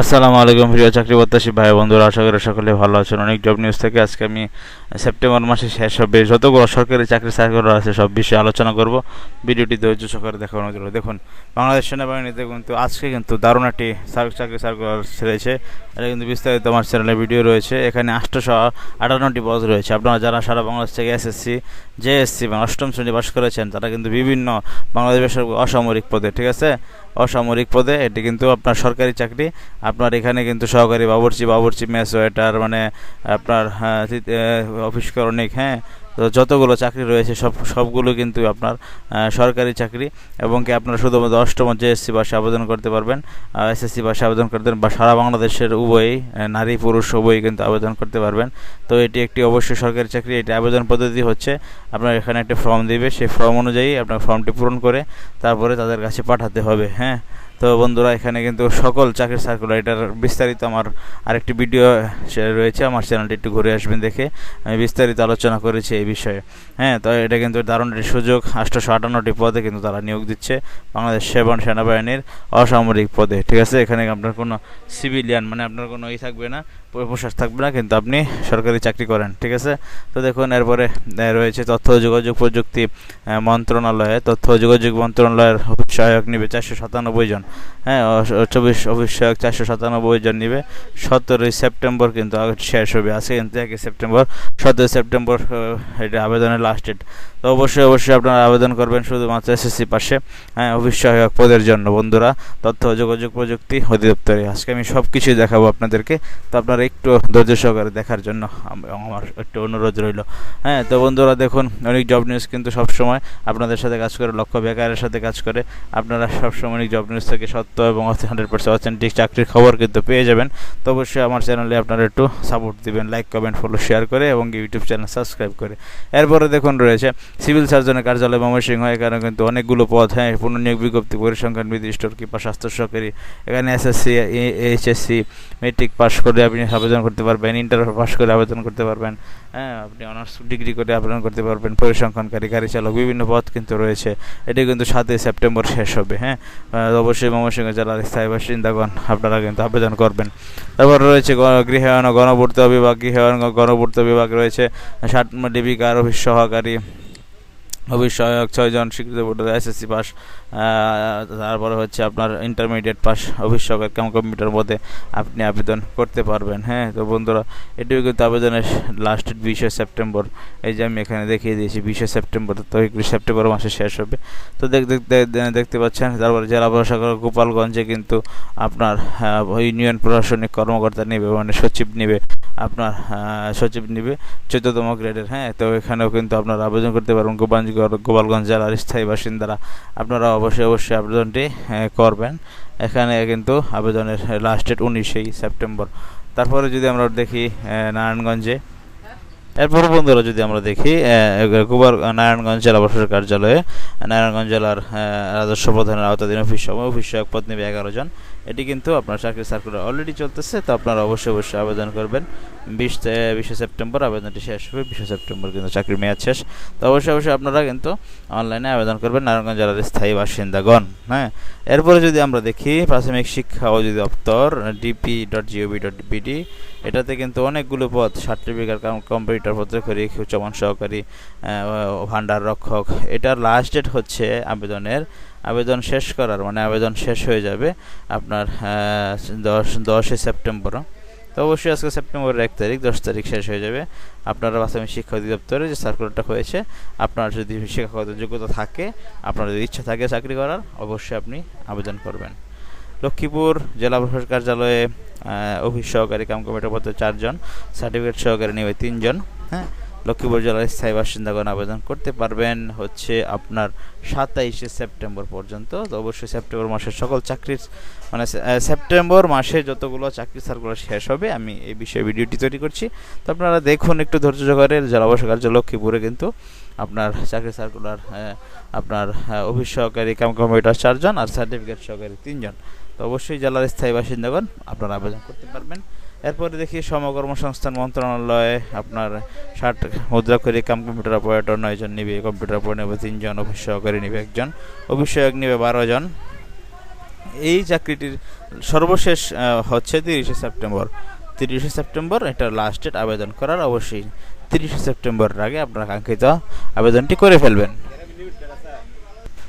আসসালামু আলাইকুম প্রিয় চাকরি প্রত্যাশী ভাই বন্ধুরা, আশা করি সকলে ভালো আছেন। অনেক জব নিউজ থেকে আজকে আমি সেপ্টেম্বর মাসে শেষ হবে। যতগুলো সরকারি চাকরি সার্কুলার আছে, সব বিষয়ে আলোচনা করব। ভিডিওটি ধৈর্য সহকারে দেখানোর জন্য দেখুন, বাংলাদেশ সেনাবাহিনীতে কিন্তু আজকে কিন্তু দারুণ একটি চাকরি সার্কুলার ছেড়েছে এটা কিন্তু বিস্তারিত আমার চ্যানেলে ভিডিও রয়েছে। এখানে আটশোশো আটান্নটি পদ রয়েছে। আপনারা যারা সারা বাংলাদেশ থেকে এসএসসি জেএসসি এবং অষ্টম শ্রেণি পাশ করেছেন, তারা কিন্তু বিভিন্ন বাংলাদেশ অসামরিক পদে, ঠিক আছে? অসামরিক পদে এটি কিন্তু আপনার সরকারি চাকরি। আপনার এখানে কিন্তু সহকারী বাবুর্চি বাবুর্চি মেস ওয়েটার মানে আপনার হ্যাঁ, অফিস করণিক হ্যাঁ তো যতগুলো চাকরি রয়েছে সব সবগুলো কিন্তু আপনার সরকারি চাকরি এবং কি আপনারা শুধুমাত্র অষ্টম জেএসসি পাশে আবেদন করতে পারবেন এসএসসি পাশে আবেদন করতে বা সারা বাংলাদেশের উভয়ই নারী পুরুষ উভয়ই কিন্তু আবেদন করতে পারবেন। তো এটি একটি অবশ্যই সরকারি চাকরি এটি আবেদন পদ্ধতি হচ্ছে আপনার এখানে একটা ফর্ম দিবে সেই ফর্ম অনুযায়ী আপনার ফর্মটি পূরণ করে তারপরে তাদের কাছে পাঠাতে হবে হ্যাঁ। তো বন্ধুরা, এখানে কিন্তু সকল চাকরির সার্কুলার এটার বিস্তারিত আমার আরেকটি ভিডিও রয়েছে। আমার চ্যানেলটি একটু ঘুরে আসবেন দেখে। আমি বিস্তারিত আলোচনা করেছি এই বিষয়ে। হ্যাঁ তো এটা কিন্তু দারুণ একটি সুযোগ। আটশোশো আটান্নটি পদে কিন্তু তারা নিয়োগ দিচ্ছে বাংলাদেশ সেবন সেনাবাহিনীর অসামরিক পদে। ঠিক আছে, এখানে আপনার কোনো সিভিলিয়ান মানে আপনার কোনো ই থাকবে না। পো- পোশাক থাকবে না, কিন্তু আপনি সরকারি চাকরি করেন, ঠিক আছে? তো দেখুন, এরপরে রয়েছে তথ্য যোগাযোগ প্রযুক্তি মন্ত্রণালয়ে, তথ্য যোগাযোগ মন্ত্রণালয়ের অফিস সহায়ক নিবে চারশো সাতানব্বই জন। হ্যাঁ চব্বিশ অফিস সহায়ক চারশো সাতানব্বই জন নিবে। সতেরোই সেপ্টেম্বর কিন্তু শেষ হবে, আজকে কিন্তু একই সেপ্টেম্বর। সতেরোই সেপ্টেম্বর এটা আবেদনের লাস্ট ডেট তো অবশ্যই অবশ্যই আপনারা আবেদন করবেন শুধুমাত্র এসএসসি পাশে হ্যাঁ অফিস সহায়ক পদের জন্য। বন্ধুরা, তথ্য যোগাযোগ প্রযুক্তি অধিদপ্তরে, আজকে আমি সব কিছুই দেখাবো আপনাদেরকে। তো আপনারা একটু ধৈর্য সহকারে দেখার জন্য আমার একটু অনুরোধ রইল। হ্যাঁ তো বন্ধুরা দেখুন, অনেক জব নিউজ কিন্তু সবসময় আপনাদের সাথে কাজ করে, লক্ষ্য বেকারের সাথে কাজ করে। আপনারা সবসময় অনেক জব নিউজ থেকে সত্য এবং হান্ড্রেড পার্সেন্ট অথেন্টিক চাকরির খবর কিন্তু পেয়ে যাবেন। তো অবশ্যই আমার চ্যানেলে আপনারা একটু সাপোর্ট দিবেন লাইক কমেন্ট ফলো শেয়ার করে এবং ইউটিউব চ্যানেল সাবস্ক্রাইব করে। এরপরে দেখুন রয়েছে সিভিল সার্জনের কার্যালয় ময়মনসিংহ, এখানে কিন্তু অনেকগুলো পদ হ্যাঁ পুনর্নিয়োগ বিজ্ঞপ্তি, পরিসংখ্যান বিধি স্টোর কিংবা স্বাস্থ্য সহকারী, এখানে এসএসসি এইচএসসি মেট্রিক পাস করে আপনি আবেদন করতে পারবেন ইন্টার পাস করে আবেদন করতে পারবেন হ্যাঁ আপনি অনার্স ডিগ্রি করে আবেদন করতে পারবেন, পরিসংখ্যানকারী, গাড়ি চালক, বিভিন্ন পদ কিন্তু রয়েছে। এটি কিন্তু সাতই সেপ্টেম্বর শেষ হবে হ্যাঁ। অবশ্যই ময়মনসিংহ জেলার স্থায়ী বাসিন্দাগণ, আপনারা কিন্তু আবেদন করবেন। তারপর রয়েছে গৃহায়ন গণপূর্ত বিভাগ, গৃহায়ন গণপূর্ত বিভাগ রয়েছে। ষাট ডিবিকার অফিস সহকারী সহায়ক ছয়জন স্বীকৃত বোর্ডের এসএসসি পাস তারপরে হচ্ছে আপনার ইন্টারমিডিয়েট পাস সহকারী কাম কম্পিউটার পদে আপনি আবেদন করতে পারবেন হ্যাঁ? তো বন্ধুরা এটিও কিন্তু আবেদনের লাস্ট ডেট বিশে সেপ্টেম্বর, এই যে আমি এখানে দেখিয়ে দিয়েছি, বিশে সেপ্টেম্বর, তো একত্রিশ সেপ্টেম্বর মাসে শেষ হবে। তো দেখ দেখতে দেখতে পাচ্ছেন, তারপরে জেলা প্রশাসক গোপালগঞ্জে কিন্তু আপনার ইউনিয়ন প্রশাসনিক কর্মকর্তা নেবে মানে সচিব নেবে, আপনার সচিব নেবে, চোদ্দতম গ্রেডের হ্যাঁ? তো এখানেও কিন্তু আপনার আবেদন করতে পারবেন, গোপালগঞ্জ গোপালগঞ্জ জেলার স্থায়ী বাসিন্দারা, আপনারা অবশ্যই অবশ্যই আবেদনটি করবেন। এখানে কিন্তু আবেদনের লাস্ট ডেট উনিশেই সেপ্টেম্বর। তারপরে যদি আমরা দেখি নারায়ণগঞ্জে, এরপর বন্ধুরা যদি আমরা দেখি গোবার নারায়ণগঞ্জ জেলা প্রশাসক কার্যালয়ে, নারায়ণগঞ্জ জেলার রাজস্ব প্রধানের আওতাধীন অফিস অফিস পদ নেবে এগারো জন। এটি কিন্তু আপনার চাকরি সার্কুলার অলরেডি চলতেছে, তো আপনারা অবশ্যই অবশ্যই আবেদন করবেন। বিশ বিশে সেপ্টেম্বর আবেদনটি শেষ হবে, বিশে সেপ্টেম্বর কিন্তু চাকরির মেয়াদ শেষ। তো অবশ্যই অবশ্যই আপনারা কিন্তু অনলাইনে আবেদন করবেন, নারায়ণগঞ্জ জেলার স্থায়ী বাসিন্দাগণ হ্যাঁ? এরপরে যদি আমরা দেখি, প্রাথমিক শিক্ষা অধিদপ্তর DP dot gov dot BD এটাতে কিন্তু অনেকগুলো পদ সার্টিফিকেট কম্পিউটার পত্রকারী উচ্চমান সহকারী ভান্ডার রক্ষক, এটার লাস্ট ডেট হচ্ছে আবেদনের আবেদন শেষ করার মানে আবেদন শেষ হয়ে যাবে আপনার দশ, দশই সেপ্টেম্বর তো অবশ্যই আজকে সেপ্টেম্বরের এক তারিখ, দশ তারিখ শেষ হয়ে যাবে। আপনারা প্রাথমিক শিক্ষা অধিদপ্তরে যে সার্কুলারটা হয়েছে, আপনার যদি শিক্ষাগত যোগ্যতা থাকে, আপনার যদি ইচ্ছা থাকে চাকরি করার, অবশ্যই আপনি আবেদন করবেন। লক্ষ্মীপুর জেলা প্রশাসক কার্যালয়ে অফিস সহকারী কাম কমিটির পদে চারজন, সার্টিফিকেট সহকারী নেবে তিনজন হ্যাঁ? লক্ষ্মীপুর জেলার স্থায়ী বাসিন্দাগণ আবেদন করতে পারবেন হচ্ছে আপনার সাতাইশে সেপ্টেম্বর পর্যন্ত। তো অবশ্যই সেপ্টেম্বর মাসের সকল চাকরির মানে সেপ্টেম্বর মাসে যতগুলো চাকরি সার্কুলার শেষ হবে, আমি এই বিষয়ে ভিডিওটি তৈরি করছি। তো আপনারা দেখুন একটু ধৈর্য সহকারে জেলা কার্যালয় লক্ষ্মীপুরে কিন্তু আপনার চাকরি সার্কুলার আপনার অফিস সহকারী, কাম কম্পিউটার চারজন আর সার্টিফিকেট সহকারী তিনজন। তো অবশ্যই জেলার স্থায়ী বাসিন্দাগণ আপনারা আবেদন করতে পারবেন। এরপরে দেখি সমকর্মসংস্থান মন্ত্রণালয়ে আপনার ষাট মুদ্রা করে কাম কম্পিউটার অপারেটর নয়জন নিবে কম্পিউটার অপারেটর নেবে, তিনজন, অফিস সহকারী নিবে, একজন সহায়ক নিবে বারো জন। এই চাকরিটির সর্বশেষ হচ্ছে তিরিশে সেপ্টেম্বর। তিরিশে সেপ্টেম্বর এটা লাস্ট ডেট আবেদন করার, অবশ্যই তিরিশে সেপ্টেম্বরের আগে আপনার কাঙ্ক্ষিত আবেদনটি করে ফেলবেন।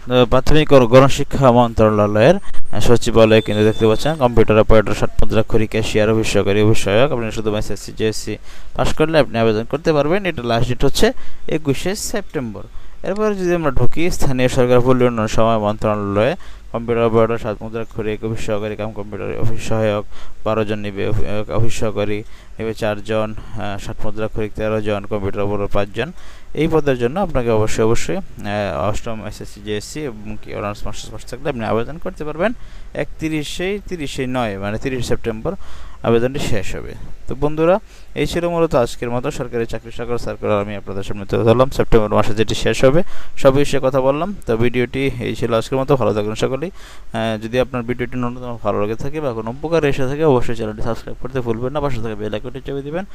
প্রাথমিক ও গণশিক্ষা মন্ত্রণালয়ের সচিবালয়ে কিন্তু দেখতে পাচ্ছেন কম্পিউটার অপারেটর ষাট মুদ্রাক্ষরী ক্যাশিয়ার অভিষেককারী অভিষয়ক আপনি শুধু এসএসসি জিএসসি পাশ করলে আপনি আবেদন করতে পারবেন। এটা লাস্ট ডেট হচ্ছে একুশে সেপ্টেম্বর। এরপরে যদি আমরা ঢুকি স্থানীয় সরকার উন্নয়ন সময় মন্ত্রণালয়ে কম্পিউটার অপারেটর সাত মুদ্রাক্ষরী অফিস সহকারী কাম কম্পিউটার অফিস সহায়ক বারো জন নিবে অফি- অফিস সহকারী চারজন আহ, ষাট মুদ্রাক্ষরী তেরো জন কম্পিউটার অপারেটর পাঁচজন। এই পদের জন্য আপনাকে অবশ্যই অবশ্যই অষ্টম এসএসসি জিএসসি এবং কি অনার্স, মাস্টার্স পাস থাকলে আপনি আবেদন করতে পারবেন একত্রিশে, তিরিশে নয় মানে তিরিশে সেপ্টেম্বর। আবেদনটি শেষ হবে। তো বন্ধুরা, এই ছিল মূলত আজকের মতো। সরকারি চাকরি সকল সার্কুলার আমি আপনাদের সামনে তুলে ধরলাম। সেপ্টেম্বর মাসে যেটি শেষ হবে, সব বিষয়ে কথা বললাম। তো ভিডিওটি এই ছিল আজকের মতো। ভালো থাকবেন সকলেই। যদি আপনার ভিডিওটি ন্যূনতম ভালো লেগে থাকে বা কোনো উপকার এসে থাকে, অবশ্যই চ্যানেলটি সাবস্ক্রাইব করতে ভুলবেন না। পাশে থেকে বেল আইকনটি চেপে দিবেন।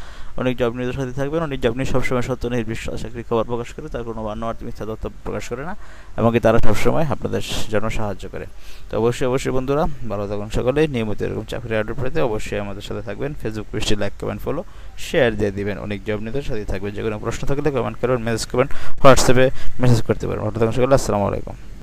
অনেক জব নিউজের সাথে থাকবেন। অনেক জব নিউজ সবসময় সত্য নির্বিশ্বাস চাকরি খবর প্রকাশ করে তার কোনো বানোয়ার মিথ্যা তথ্য প্রকাশ করে না, এমনকি তারা সবসময় আপনাদের জন্য সাহায্য করে। তো অবশ্যই অবশ্যই বন্ধুরা, ভালো থাকুন সকলেই। নিয়মিত এরকম চাকরি আপডেট পেতে অবশ্যই আমাদের সাথে থাকবেন। ফেসবুক পেজটি লাইক কমেন্ট ফলো শেয়ার দিয়ে দিবেন। অনেক জব নিতে সাথে থাকবেন। যে কোনো প্রশ্ন থাকলে কমেন্ট করবেন মেসেজ করবেন হোয়াটসঅ্যাপে মেসেজ করতে পারেন ভালো থাকুন সকলে, আসসালামু আলাইকুম।